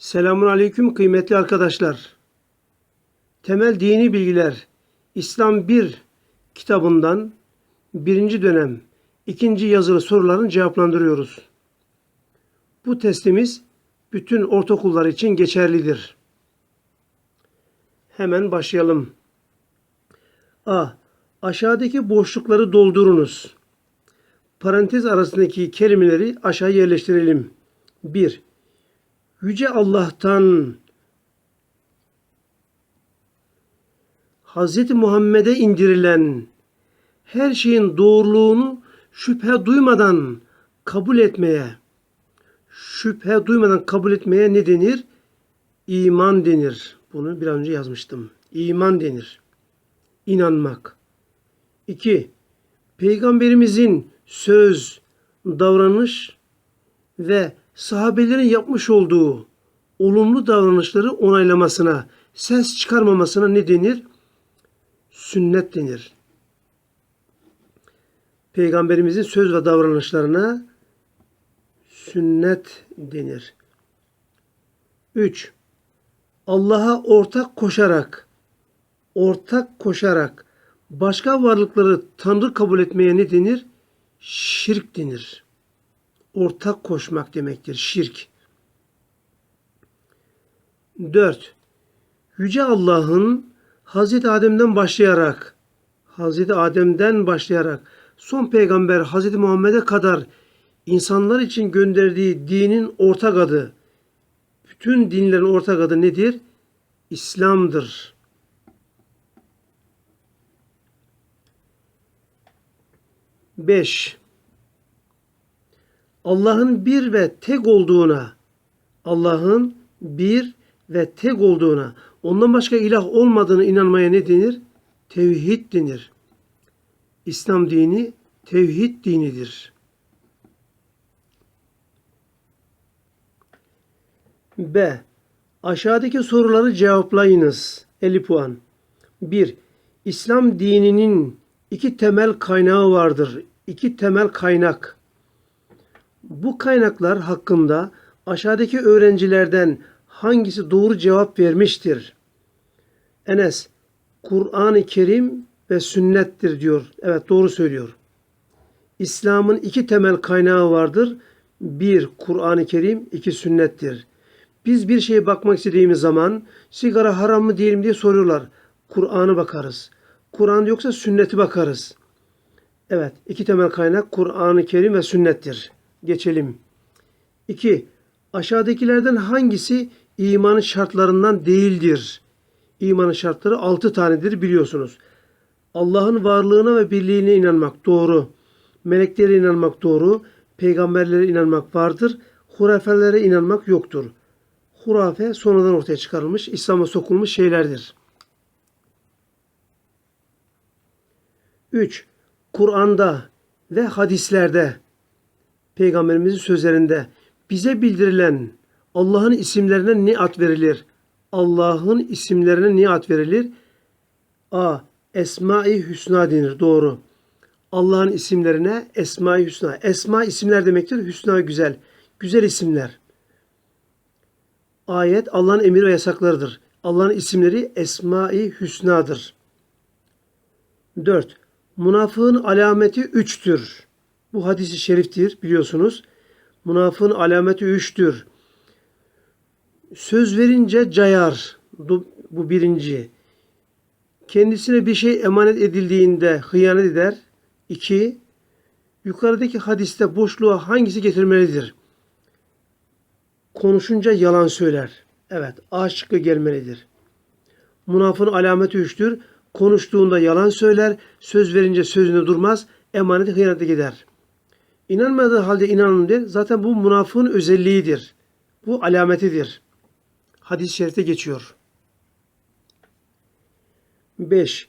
Selamun Aleyküm kıymetli arkadaşlar. Temel Dini Bilgiler İslam 1 kitabından birinci dönem ikinci yazılı soruların cevaplandırıyoruz. Bu testimiz bütün ortaokullar için geçerlidir. Hemen başlayalım. A. Aşağıdaki boşlukları doldurunuz. Parantez arasındaki kelimeleri aşağı yerleştirelim. 1. Yüce Allah'tan Hz. Muhammed'e indirilen her şeyin doğruluğunu şüphe duymadan kabul etmeye, şüphe duymadan kabul etmeye ne denir? İman denir. Bunu bir an önce yazmıştım. İman denir. İnanmak. 2. Peygamberimizin söz, davranış ve sahabelerin yapmış olduğu olumlu davranışları onaylamasına, ses çıkarmamasına ne denir? Sünnet denir. Peygamberimizin söz ve davranışlarına sünnet denir. 3. Allah'a ortak koşarak, ortak koşarak başka varlıkları Tanrı kabul etmeye ne denir? Şirk denir ortak koşmak demektir. Şirk. 4. Yüce Allah'ın Hazreti Adem'den başlayarak Hazreti Adem'den başlayarak son peygamber Hazreti Muhammed'e kadar insanlar için gönderdiği dinin ortak adı bütün dinlerin ortak adı nedir? İslam'dır. Beş. Allah'ın bir ve tek olduğuna, Allah'ın bir ve tek olduğuna, ondan başka ilah olmadığını inanmaya ne denir? Tevhid denir. İslam dini tevhid dinidir. B. Aşağıdaki soruları cevaplayınız. 50 puan. 1. İslam dininin iki temel kaynağı vardır. İki temel kaynak. Bu kaynaklar hakkında aşağıdaki öğrencilerden hangisi doğru cevap vermiştir? Enes, Kur'an-ı Kerim ve sünnettir diyor. Evet doğru söylüyor. İslam'ın iki temel kaynağı vardır. Bir Kur'an-ı Kerim, iki sünnettir. Biz bir şeye bakmak istediğimiz zaman sigara haram mı değil mi diye soruyorlar. Kur'an'ı bakarız. Kur'an yoksa sünneti bakarız. Evet, iki temel kaynak Kur'an-ı Kerim ve sünnettir geçelim. 2. Aşağıdakilerden hangisi imanın şartlarından değildir? İmanın şartları 6 tanedir biliyorsunuz. Allah'ın varlığına ve birliğine inanmak doğru. Meleklere inanmak doğru. Peygamberlere inanmak vardır. Hurafelere inanmak yoktur. Hurafe sonradan ortaya çıkarılmış, İslam'a sokulmuş şeylerdir. 3. Kur'an'da ve hadislerde Peygamberimizin sözlerinde bize bildirilen Allah'ın isimlerine ne verilir? Allah'ın isimlerine ne verilir? A. Esma-i Hüsna denir. Doğru. Allah'ın isimlerine Esma-i Hüsna. Esma isimler demektir. Hüsna güzel. Güzel isimler. Ayet Allah'ın emir ve yasaklarıdır. Allah'ın isimleri Esma-i Hüsna'dır. 4. Münafığın alameti üçtür. Bu hadisi şeriftir biliyorsunuz. Münafığın alameti üçtür. Söz verince cayar. Bu birinci. Kendisine bir şey emanet edildiğinde hıyanet eder. İki. Yukarıdaki hadiste boşluğa hangisi getirmelidir? Konuşunca yalan söyler. Evet, A şıkkı gelmelidir. Münafığın alameti üçtür. Konuştuğunda yalan söyler, söz verince sözünde durmaz, emaneti hıyanete gider. İnanmadığı halde inanın der. Zaten bu münafığın özelliğidir. Bu alametidir. Hadis-i şerifte geçiyor. 5.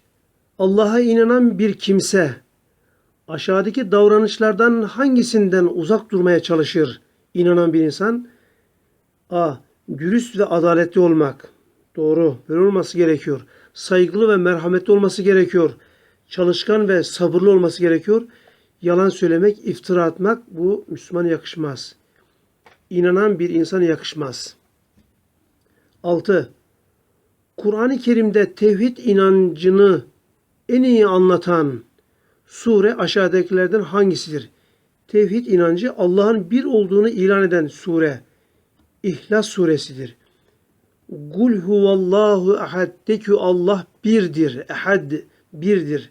Allah'a inanan bir kimse aşağıdaki davranışlardan hangisinden uzak durmaya çalışır? İnanan bir insan A. Dürüst ve adaletli olmak. Doğru. Böyle olması gerekiyor. Saygılı ve merhametli olması gerekiyor. Çalışkan ve sabırlı olması gerekiyor. Yalan söylemek, iftira atmak bu Müslümana yakışmaz. İnanan bir insana yakışmaz. 6. Kur'an-ı Kerim'de tevhid inancını en iyi anlatan sure aşağıdakilerden hangisidir? Tevhid inancı Allah'ın bir olduğunu ilan eden sure İhlas suresidir. Kul huvallahu ehad de ki Allah birdir. Ehad birdir.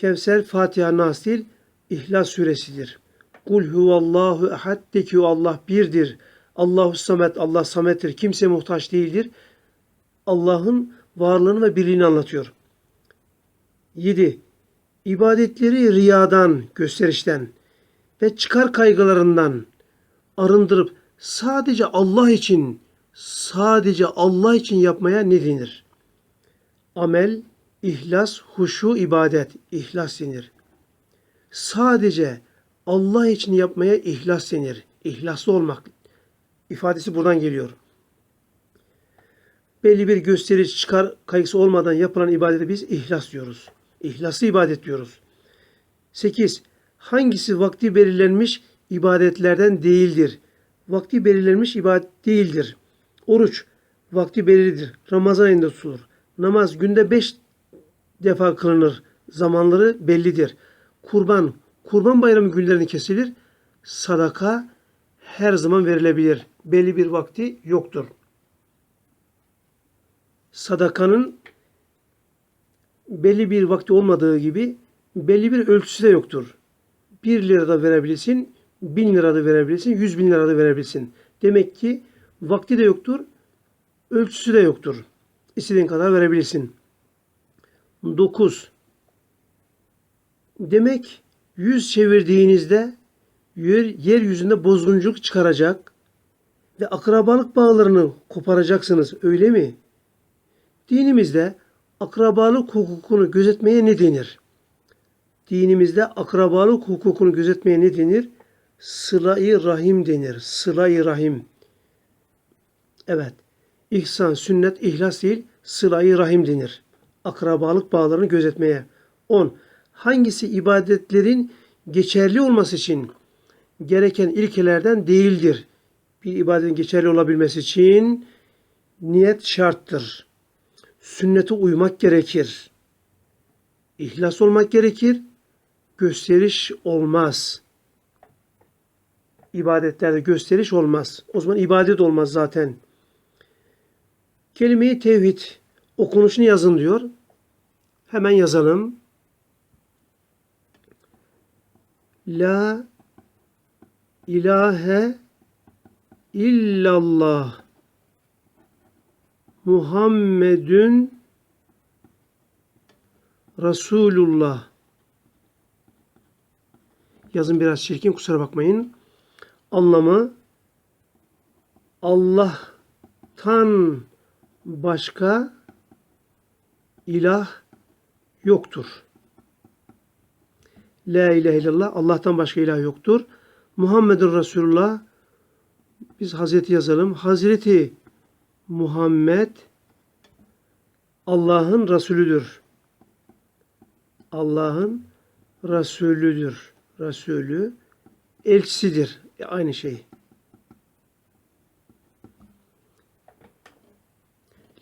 Kevser Fatiha Nas değil, İhlas suresidir. Kul huvallahu ehad de ki Allah birdir. Allahu samet, Allah samettir. Kimse muhtaç değildir. Allah'ın varlığını ve birliğini anlatıyor. 7. İbadetleri riyadan, gösterişten ve çıkar kaygılarından arındırıp sadece Allah için, sadece Allah için yapmaya ne denir? Amel, ihlas, huşu, ibadet, ihlas denir. Sadece Allah için yapmaya ihlas denir. İhlaslı olmak ifadesi buradan geliyor. Belli bir gösteriş çıkar kaygısı olmadan yapılan ibadete biz ihlas diyoruz. İhlaslı ibadet diyoruz. 8. Hangisi vakti belirlenmiş ibadetlerden değildir? Vakti belirlenmiş ibadet değildir. Oruç vakti belirlidir. Ramazan ayında tutulur. Namaz günde beş defa kılınır. Zamanları bellidir. Kurban, kurban bayramı günlerini kesilir. Sadaka her zaman verilebilir. Belli bir vakti yoktur. Sadakanın belli bir vakti olmadığı gibi belli bir ölçüsü de yoktur. 1 lira da verebilirsin, 1000 lira da verebilirsin, 100 bin lira da verebilirsin. Demek ki vakti de yoktur, ölçüsü de yoktur. İstediğin kadar verebilirsin. 9. Demek yüz çevirdiğinizde yer, yeryüzünde bozgunculuk çıkaracak ve akrabalık bağlarını koparacaksınız öyle mi? Dinimizde akrabalık hukukunu gözetmeye ne denir? Dinimizde akrabalık hukukunu gözetmeye ne denir? Sıla-i rahim denir. Sıla-i rahim. Evet. İhsan, sünnet, ihlas değil, sıla-i rahim denir. Akrabalık bağlarını gözetmeye. 10. Hangisi ibadetlerin geçerli olması için gereken ilkelerden değildir? Bir ibadetin geçerli olabilmesi için niyet şarttır. Sünnete uymak gerekir. İhlas olmak gerekir. Gösteriş olmaz. İbadetlerde gösteriş olmaz. O zaman ibadet olmaz zaten. Kelimeyi tevhid okunuşunu yazın diyor. Hemen yazalım. La ilahe illallah Muhammedün Resulullah. Yazın biraz çirkin kusura bakmayın. Anlamı Allah'tan başka ilah yoktur. La ilahe illallah Allah'tan başka ilah yoktur. Muhammedur Resulullah biz Hazreti yazalım. Hazreti Muhammed Allah'ın Resulüdür. Allah'ın Resulüdür. Resulü elçisidir. E, aynı şey.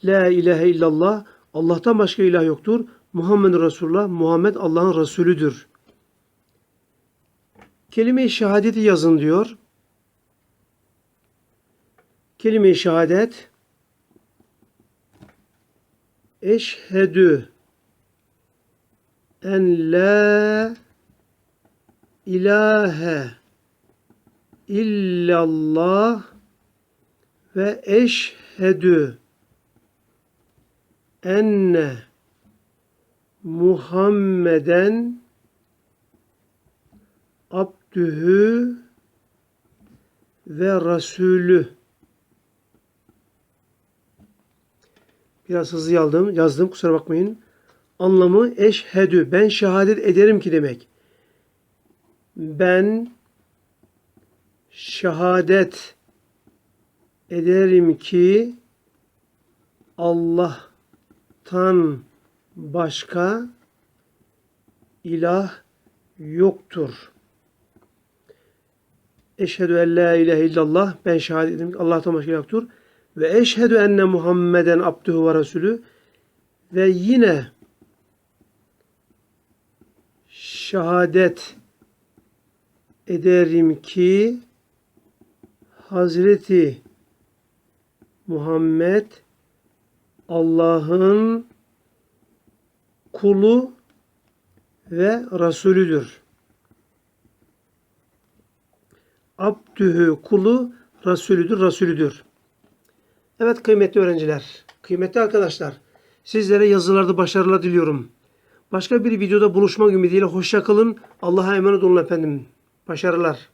La ilahe illallah Allah'tan başka ilah yoktur. Muhammed Resulullah Muhammed Allah'ın Resulüdür. Kelime-i şehadeti yazın diyor. Kelime-i şehadet Eşhedü en la ilahe illallah ve eşhedü enne Muhammeden abdühü ve rasulü Biraz hızlı yazdım, yazdım kusura bakmayın. Anlamı eşhedü. Ben şehadet ederim ki demek. Ben şehadet ederim ki Allah'tan başka ilah yoktur. Eşhedü en la ilahe illallah. Ben şehadet ederim ki Allah'tan başka ilah yoktur. ve eşhedü enne Muhammeden abduhu ve resulü ve yine şehadet ederim ki Hazreti Muhammed Allah'ın kulu ve Resulüdür. Abdühü kulu Resulüdür, Resulüdür. Evet kıymetli öğrenciler, kıymetli arkadaşlar, sizlere yazılarda başarılar diliyorum. Başka bir videoda buluşmak ümidiyle hoşça kalın. Allah'a emanet olun efendim. Başarılar.